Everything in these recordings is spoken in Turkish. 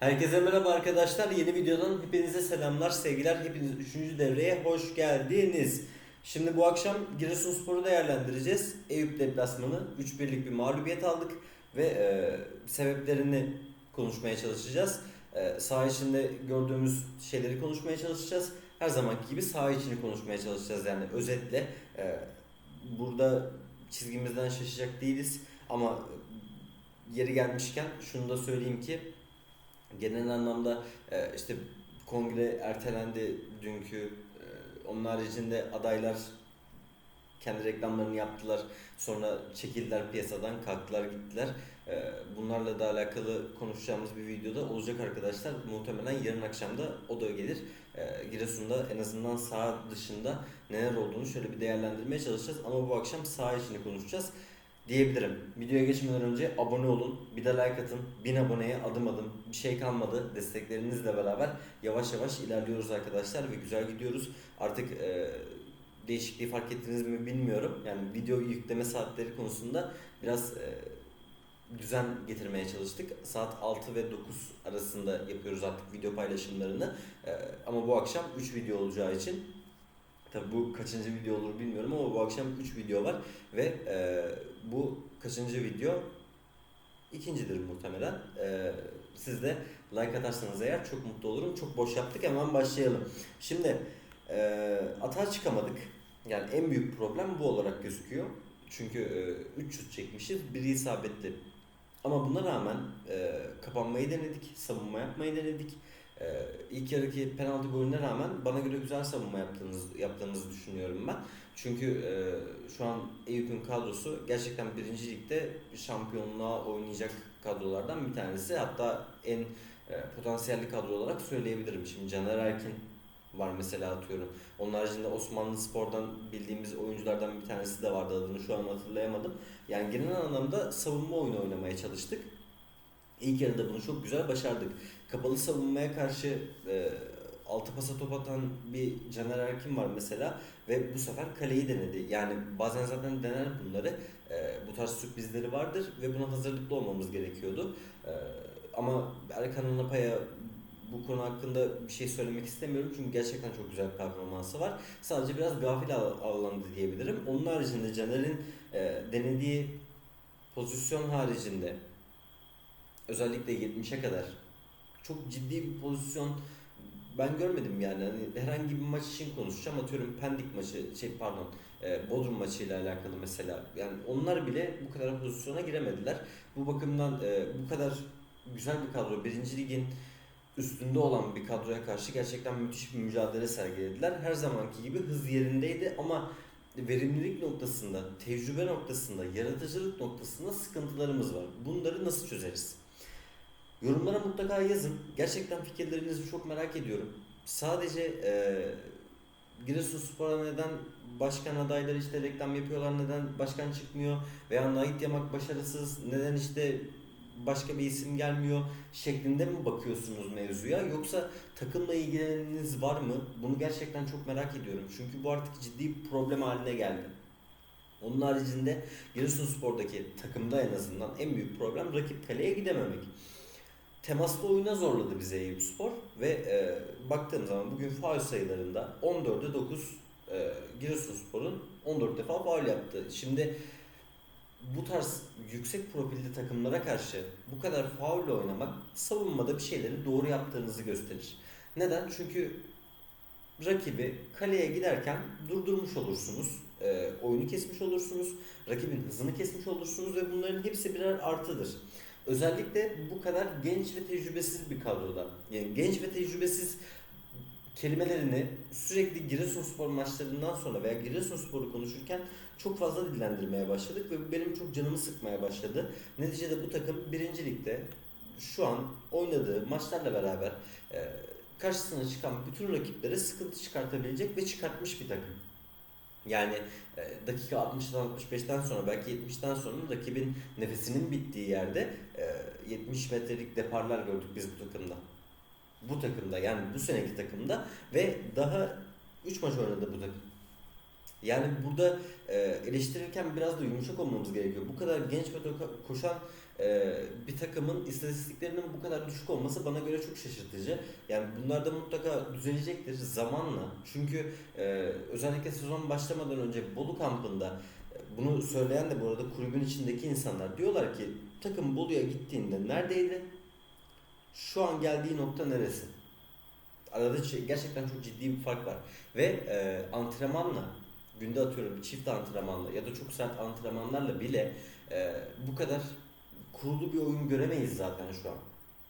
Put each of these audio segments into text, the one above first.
Herkese merhaba arkadaşlar. Yeni videodan hepinize selamlar, sevgiler. Hepiniz 3. devreye hoş geldiniz. Şimdi bu akşam Giresunspor'u değerlendireceğiz. Eyüp deplasmanı 3-1'lik bir mağlubiyet aldık ve e, sebeplerini konuşmaya çalışacağız. E, saha içinde gördüğümüz şeyleri konuşmaya çalışacağız. Her zamanki gibi saha içini konuşmaya çalışacağız yani özetle. E, burada çizgimizden şaşacak değiliz ama yeri gelmişken şunu da söyleyeyim ki genel anlamda e, işte kongre ertelendi dünkü. E, onun haricinde adaylar kendi reklamlarını yaptılar. Sonra çekildiler piyasadan, kalktılar gittiler. E, bunlarla da alakalı konuşacağımız bir videoda olacak arkadaşlar. Muhtemelen yarın akşam da o da gelir. E, Giresun'da en azından sağ dışında neler olduğunu şöyle bir değerlendirmeye çalışacağız. Ama bu akşam sağ içini konuşacağız diyebilirim. Videoya geçmeden önce abone olun, bir de like atın. 1000 aboneye adım adım bir şey kalmadı. Desteklerinizle beraber yavaş yavaş ilerliyoruz arkadaşlar ve güzel gidiyoruz. Artık e, değişikliği fark ettiniz mi bilmiyorum. Yani video yükleme saatleri konusunda biraz e, düzen getirmeye çalıştık. Saat 6 ve 9 arasında yapıyoruz artık video paylaşımlarını. E, ama bu akşam 3 video olacağı için Tabi bu kaçıncı video olur bilmiyorum ama bu akşam 3 video var ve e, bu kaçıncı video ikincidir muhtemelen. E, siz de like atarsanız eğer çok mutlu olurum. Çok boş yaptık hemen başlayalım. Şimdi e, atağa çıkamadık. Yani en büyük problem bu olarak gözüküyor. Çünkü 3 şut çekmişiz. Biri isabetli. Ama buna rağmen e, kapanmayı denedik, savunma yapmayı denedik. Ee, ilk yarıki penaltı golüne rağmen bana göre güzel savunma yaptığınız, yaptığımızı düşünüyorum ben. Çünkü e, şu an Eyüp'ün kadrosu gerçekten birinci ligde şampiyonluğa oynayacak kadrolardan bir tanesi. Hatta en e, potansiyelli kadro olarak söyleyebilirim. Şimdi Caner Erkin var mesela atıyorum. Onun haricinde Osmanlı Spor'dan bildiğimiz oyunculardan bir tanesi de vardı adını şu an hatırlayamadım. Yani genel anlamda savunma oyunu oynamaya çalıştık. İlk yarıda bunu çok güzel başardık. Kapalı savunmaya karşı e, altı pasa top atan bir Caner Erkin var mesela ve bu sefer kaleyi denedi. Yani bazen zaten dener bunları. E, bu tarz sürprizleri vardır ve buna hazırlıklı olmamız gerekiyordu. E, ama Erkan Anapaya bu konu hakkında bir şey söylemek istemiyorum çünkü gerçekten çok güzel bir performansı var. Sadece biraz gafil av- avlandı diyebilirim. Onun haricinde Caner'in e, denediği pozisyon haricinde özellikle 70'e kadar çok ciddi bir pozisyon ben görmedim yani. Hani herhangi bir maç için konuşacağım. Atıyorum Pendik maçı, şey pardon, e, Bodrum maçıyla alakalı mesela. Yani onlar bile bu kadar pozisyona giremediler. Bu bakımdan e, bu kadar güzel bir kadro, birinci ligin üstünde olan bir kadroya karşı gerçekten müthiş bir mücadele sergilediler. Her zamanki gibi hız yerindeydi ama verimlilik noktasında, tecrübe noktasında, yaratıcılık noktasında sıkıntılarımız var. Bunları nasıl çözeriz? Yorumlara mutlaka yazın. Gerçekten fikirlerinizi çok merak ediyorum. Sadece e, Giresunspor'a neden başkan adayları işte reklam yapıyorlar, neden başkan çıkmıyor veya Nait Yamak başarısız, neden işte başka bir isim gelmiyor şeklinde mi bakıyorsunuz mevzuya yoksa takımla ilgileniniz var mı? Bunu gerçekten çok merak ediyorum. Çünkü bu artık ciddi bir problem haline geldi. Onun haricinde Giresunspor'daki takımda en azından en büyük problem rakip kaleye gidememek temaslı oyuna zorladı bize Eyüp ve e, baktığım zaman bugün faul sayılarında 14'e 9 e, Giresunspor'un 14 defa faul yaptı. Şimdi bu tarz yüksek profilli takımlara karşı bu kadar faulle oynamak savunmada bir şeyleri doğru yaptığınızı gösterir. Neden? Çünkü rakibi kaleye giderken durdurmuş olursunuz. E, oyunu kesmiş olursunuz. Rakibin hızını kesmiş olursunuz ve bunların hepsi birer artıdır. Özellikle bu kadar genç ve tecrübesiz bir kadroda. Yani genç ve tecrübesiz kelimelerini sürekli Giresunspor maçlarından sonra veya Giresunspor'u konuşurken çok fazla dillendirmeye başladık ve bu benim çok canımı sıkmaya başladı. Neticede bu takım birinci ligde şu an oynadığı maçlarla beraber karşısına çıkan bütün rakiplere sıkıntı çıkartabilecek ve çıkartmış bir takım. Yani e, dakika 60'dan 65'ten sonra belki 70'ten sonra rakibin nefesinin bittiği yerde e, 70 metrelik deparlar gördük biz bu takımda. Bu takımda yani bu seneki takımda ve daha 3 maç oynadı bu takım. Yani burada e, eleştirirken biraz da yumuşak olmamız gerekiyor. Bu kadar genç ve koşan e, bir takımın istatistiklerinin bu kadar düşük olması bana göre çok şaşırtıcı. Yani bunlar da mutlaka düzelecektir zamanla. Çünkü e, özellikle sezon başlamadan önce Bolu kampında e, bunu söyleyen de bu arada kulübün içindeki insanlar diyorlar ki takım Bolu'ya gittiğinde neredeydi? Şu an geldiği nokta neresi? Arada şey- gerçekten çok ciddi bir fark var. Ve e, antrenmanla, günde atıyorum çift antrenmanla ya da çok sert antrenmanlarla bile e, bu kadar kurulu bir oyun göremeyiz zaten şu an.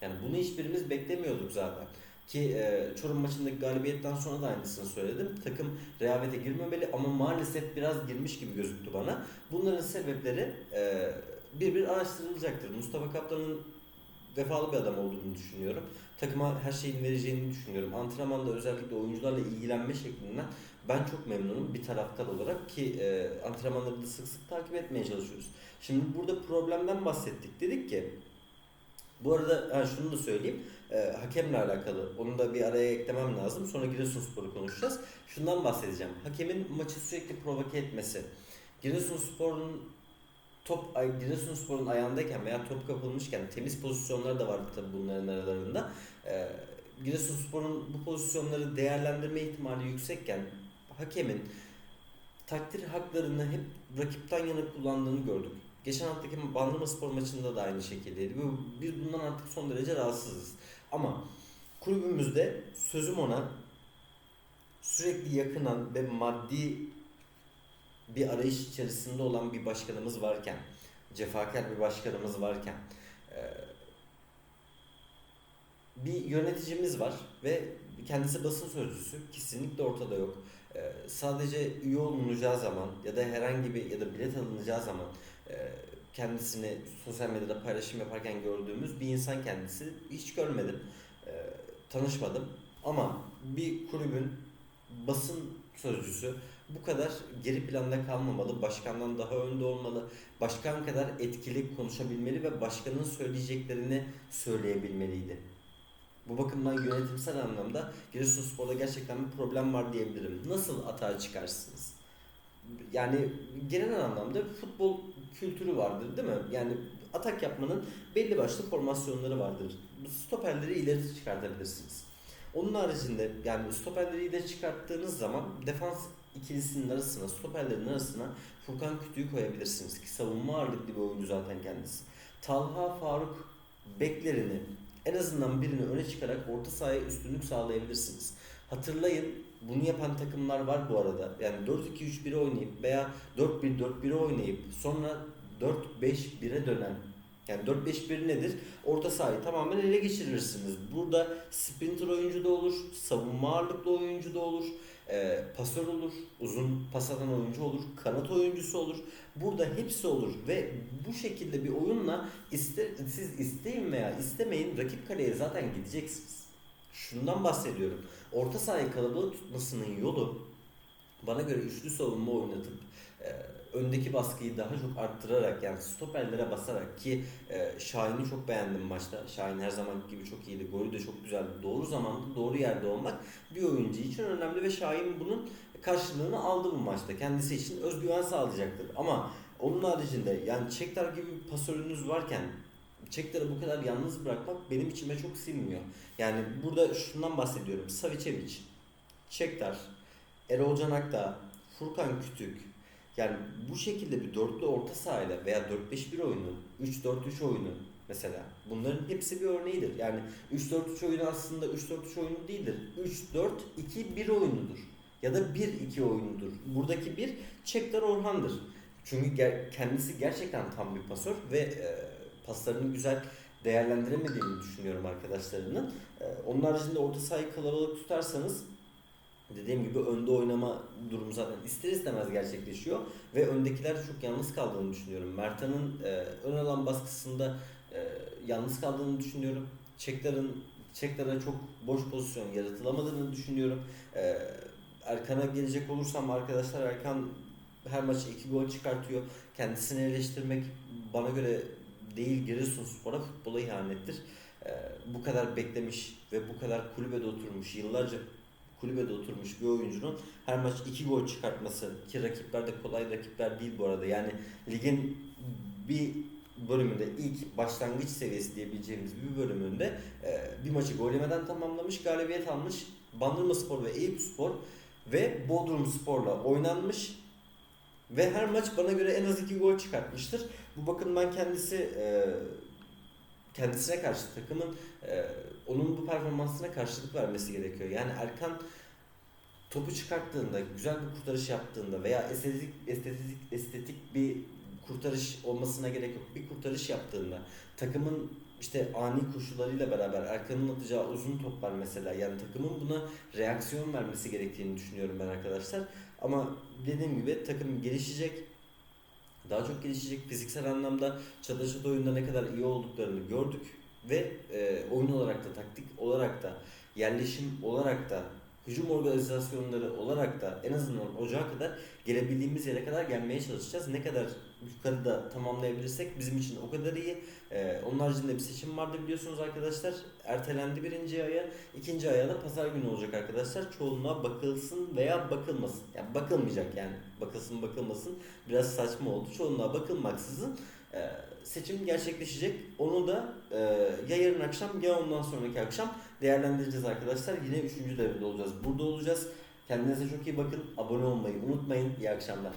Yani bunu hiçbirimiz beklemiyorduk zaten. Ki e, Çorum maçındaki galibiyetten sonra da aynısını söyledim. Takım rehavete girmemeli ama maalesef biraz girmiş gibi gözüktü bana. Bunların sebepleri e, bir bir araştırılacaktır. Mustafa Kaplan'ın vefalı bir adam olduğunu düşünüyorum. Takıma her şeyin vereceğini düşünüyorum. Antrenmanda özellikle oyuncularla ilgilenme şeklinden ben çok memnunum bir taraftar olarak ki e, antrenmanları da sık sık takip etmeye çalışıyoruz. Şimdi burada problemden bahsettik. Dedik ki bu arada ha, şunu da söyleyeyim. E, hakemle alakalı. Onu da bir araya eklemem lazım. Sonra Giresunspor'u konuşacağız. Şundan bahsedeceğim. Hakemin maçı sürekli provoke etmesi. Giresunspor'un top Giresunspor'un ayağındayken veya top kapılmışken temiz pozisyonlar da vardı tabii bunların aralarında. Ee, Giresunspor'un bu pozisyonları değerlendirme ihtimali yüksekken hakemin takdir haklarını hep rakipten yana kullandığını gördük. Geçen haftaki Bandırma Spor maçında da aynı şekildeydi. Biz bundan artık son derece rahatsızız. Ama kulübümüzde sözüm ona sürekli yakınan ve maddi bir arayış içerisinde olan bir başkanımız varken, cefakar bir başkanımız varken, bir yöneticimiz var ve kendisi basın sözcüsü kesinlikle ortada yok. Eee, sadece üye olunacağı zaman ya da herhangi bir ya da bilet alınacağı zaman eee, kendisini sosyal medyada paylaşım yaparken gördüğümüz bir insan kendisi. Hiç görmedim, eee, tanışmadım ama bir kulübün basın sözcüsü bu kadar geri planda kalmamalı, başkandan daha önde olmalı, başkan kadar etkili konuşabilmeli ve başkanın söyleyeceklerini söyleyebilmeliydi. Bu bakımdan yönetimsel anlamda Giresunspor'da gerçekten bir problem var diyebilirim. Nasıl atağa çıkarsınız? Yani genel anlamda futbol kültürü vardır değil mi? Yani atak yapmanın belli başlı formasyonları vardır. Stoperleri ileri çıkartabilirsiniz. Onun haricinde yani stoperleri ileri çıkarttığınız zaman defans ikilisinin arasına, stoperlerin arasına Furkan Kütü'yü koyabilirsiniz ki savunma ağırlıklı bir oyuncu zaten kendisi. Talha Faruk beklerini en azından birini öne çıkarak orta sahaya üstünlük sağlayabilirsiniz. Hatırlayın bunu yapan takımlar var bu arada. Yani 4-2-3-1'e oynayıp veya 4-1-4-1'e oynayıp sonra 4-5-1'e dönen yani 4-5-1 nedir? Orta sahayı tamamen ele geçirirsiniz. Burada sprinter oyuncu da olur, savunma ağırlıklı oyuncu da olur, e, pasör olur, uzun pas atan oyuncu olur, kanat oyuncusu olur. Burada hepsi olur ve bu şekilde bir oyunla ister, siz isteyin veya istemeyin rakip kaleye zaten gideceksiniz. Şundan bahsediyorum. Orta sahayı kalabalık tutmasının yolu bana göre üçlü savunma oynatıp e, öndeki baskıyı daha çok arttırarak yani stoperlere basarak ki e, Şahin'i çok beğendim maçta. Şahin her zaman gibi çok iyiydi. Golü de çok güzeldi. Doğru zamanda doğru yerde olmak bir oyuncu için önemli ve Şahin bunun karşılığını aldı bu maçta. Kendisi için özgüven sağlayacaktır. Ama onun haricinde yani Çektar gibi bir pasörünüz varken Çektar'ı bu kadar yalnız bırakmak benim içime çok sinmiyor. Yani burada şundan bahsediyorum. Savicevic, Çektar, Erol Can Akdağ, Furkan Kütük, yani bu şekilde bir dörtlü orta sahayla veya 4-5-1 oyunu, 3-4-3 oyunu mesela bunların hepsi bir örneğidir. Yani 3-4-3 oyunu aslında 3-4-3 oyunu değildir. 3-4-2-1 oyunudur. Ya da 1-2 oyunudur. Buradaki bir Çekler Orhan'dır. Çünkü ger- kendisi gerçekten tam bir pasör ve e, paslarını güzel değerlendiremediğini düşünüyorum arkadaşlarının. E, onun haricinde orta sahayı kalabalık tutarsanız dediğim gibi önde oynama durumu zaten ister istemez gerçekleşiyor ve öndekiler çok yalnız kaldığını düşünüyorum. Mert'a'nın e, ön alan baskısında e, yalnız kaldığını düşünüyorum. Çekler'in Çekler'e çok boş pozisyon yaratılamadığını düşünüyorum. E, Erkan'a gelecek olursam arkadaşlar Erkan her maç iki gol çıkartıyor. Kendisini eleştirmek bana göre değil Giresunspor'a futbola ihanettir. E, bu kadar beklemiş ve bu kadar kulübede oturmuş yıllarca kulübede oturmuş bir oyuncunun her maç 2 gol çıkartması ki rakipler de kolay rakipler değil bu arada. Yani ligin bir bölümünde ilk başlangıç seviyesi diyebileceğimiz bir bölümünde e, bir maçı gol yemeden tamamlamış, galibiyet almış. Bandırma Spor ve Eyüp Spor ve Bodrum Spor'la oynanmış ve her maç bana göre en az iki gol çıkartmıştır. Bu bakımdan kendisi e, kendisine karşı takımın e, onun bu performansına karşılık vermesi gerekiyor. Yani Erkan topu çıkarttığında, güzel bir kurtarış yaptığında veya estetik estetik estetik bir kurtarış olmasına gerek yok. Bir kurtarış yaptığında takımın işte ani koşullarıyla beraber Erkan'ın atacağı uzun toplar mesela yani takımın buna reaksiyon vermesi gerektiğini düşünüyorum ben arkadaşlar. Ama dediğim gibi takım gelişecek. Daha çok gelişecek. Fiziksel anlamda çatışma oyunda ne kadar iyi olduklarını gördük. Ve e, oyun olarak da taktik olarak da yerleşim olarak da hücum organizasyonları olarak da en azından ocağa kadar gelebildiğimiz yere kadar gelmeye çalışacağız. Ne kadar yukarıda tamamlayabilirsek bizim için o kadar iyi. Ee, onun haricinde bir seçim vardı biliyorsunuz arkadaşlar. Ertelendi birinci aya. ikinci aya da pazar günü olacak arkadaşlar. Çoğunluğa bakılsın veya bakılmasın. Yani bakılmayacak yani. Bakılsın bakılmasın. Biraz saçma oldu. Çoğunluğa bakılmaksızın e, seçim gerçekleşecek. Onu da e, ya yarın akşam ya ondan sonraki akşam değerlendireceğiz arkadaşlar. Yine 3. devrede olacağız. Burada olacağız. Kendinize çok iyi bakın. Abone olmayı unutmayın. İyi akşamlar.